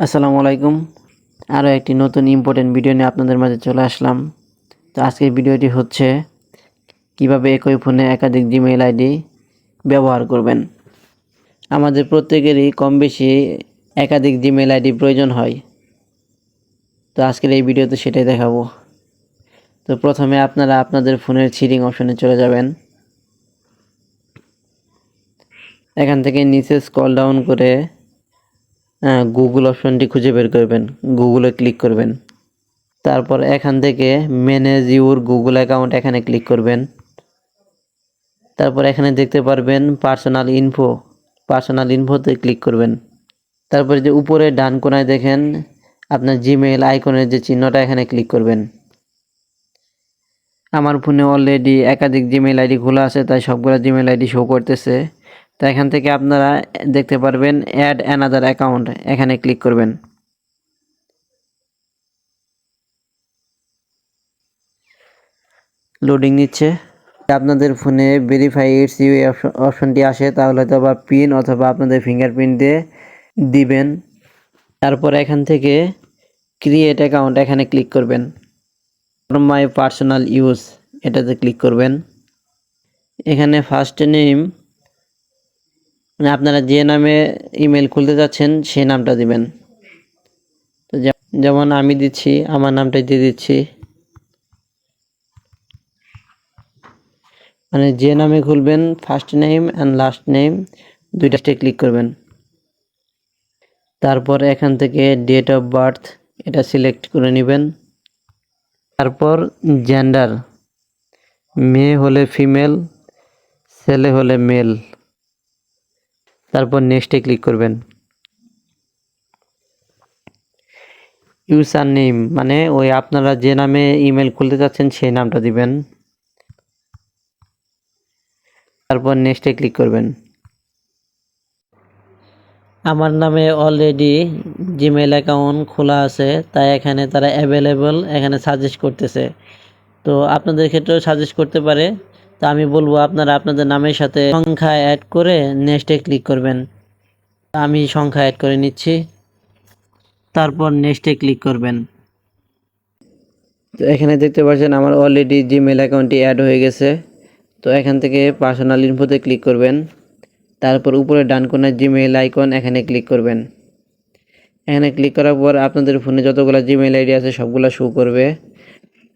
আসসালামু আলাইকুম। আরও একটি নতুন ইম্পর্টেন্ট ভিডিও নিয়ে আপনাদের মাঝে চলে আসলাম। তো আজকের ভিডিওটি হচ্ছে কীভাবে একই ফোনে একাধিক জিমেইল আইডি ব্যবহার করবেন। আমাদের প্রত্যেকেরই কম বেশি একাধিক জিমেইল আইডি প্রয়োজন হয়। তো আজকের এই ভিডিওতে সেটাই দেখাবো। তো প্রথমে আপনারা আপনাদের ফোনের সিটিং অপশনে চলে যাবেন। এখান থেকে নিচে স্কল ডাউন করে গুগল অপশনটি খুঁজে বের করবেন। গুগলে ক্লিক করবেন। তারপর এখান থেকে ম্যানেজ ইউর গুগল অ্যাকাউন্ট এখানে ক্লিক করবেন। তারপর এখানে দেখতে পারবেন পার্সোনাল ইনফো পার্সোনাল ইনফোতে ক্লিক করবেন। তারপরে যে উপরে ডান কোনায় দেখেন, আপনার জিমেইল আইকনের যে চিহ্নটা এখানে ক্লিক করবেন। আমার ফোনে অলরেডি একাধিক জিমেইল আইডি খোলা আছে, তাই সবগুলো জিমেইল আইডি শো করতেছে। তো এখান থেকে আপনারা দেখতে পারবেন অ্যাড অ্যানাদার অ্যাকাউন্ট এখানে ক্লিক করবেন। লোডিং নিচ্ছে। আপনাদের ফোনে ভেরিফাই ইটস ইউ অপশনটি আসে, তাহলে হয়তো বা পিন অথবা আপনাদের ফিঙ্গারপ্রিন্ট দিয়ে দিবেন। তারপর এখান থেকে ক্রিয়েট অ্যাকাউন্ট এখানে ক্লিক করবেন। মাই পার্সোনাল ইউজ এটাতে ক্লিক করবেন। এখানে ফার্স্ট নেম মানে আপনারা যে নামে ইমেল খুলতে যাচ্ছেন সেই নামটা দিবেন। তো যেমন আমি দিচ্ছি, আমার নামটাই দিয়ে দিচ্ছি। মানে যে নামে খুলবেন first name and last name দুইটাতে ক্লিক করবেন। তারপর এখান থেকে ডেট অফ বার্থ এটা সিলেক্ট করে নেবেন। তারপর জেন্ডার মেয়ে হলে ফিমেল ছেলে হলে মেল তারপর নেক্সটে ক্লিক করবেন। ইউজার নেম মানে ওই আপনারা যে নামে ইমেল খুলতে চাচ্ছেন সেই নামটা দিবেন। তারপর নেক্সটে ক্লিক করবেন। আমার নামে অলরেডি জিমেল অ্যাকাউন্ট খোলা আছে, তাই এখানে তারা অ্যাভেলেবল এখানে সাজেস্ট করতেছে। তো আপনাদের ক্ষেত্রেও সাজেস্ট করতে পারে। তো আমি বলব আপনারা আপনাদের নামের সাথে সংখ্যা অ্যাড করে নেক্সটে ক্লিক করবেন। আমি সংখ্যা অ্যাড করে নিচ্ছি। তারপর নেক্সটে ক্লিক করবেন। তো এখানে দেখতে পাচ্ছেন আমার অলরেডি জিমেল অ্যাকাউন্টটি অ্যাড হয়ে গেছে। তো এখান থেকে পার্সোনাল ইনফোতে ক্লিক করবেন। তারপর উপরে ডান কোনায় জিমেইল আইকন এখানে ক্লিক করবেন। এখানে ক্লিক করার পর আপনাদের ফোনে যতগুলো জিমেইল আইডি আছে সবগুলো শো করবে।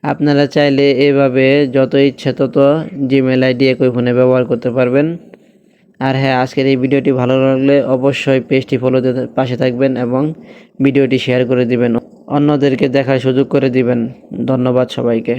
আপনারা চাইলে এভাবে যত ইচ্ছে তত জিমেল আইডি একই ফোনে ব্যবহার করতে পারবেন। আর হ্যাঁ আজকের এই ভিডিওটি ভালো লাগলে অবশ্যই পেজটি ফলো পাশে থাকবেন এবং ভিডিওটি শেয়ার করে দিবেন। অন্যদেরকে দেখার সুযোগ করে দিবেন। ধন্যবাদ সবাইকে।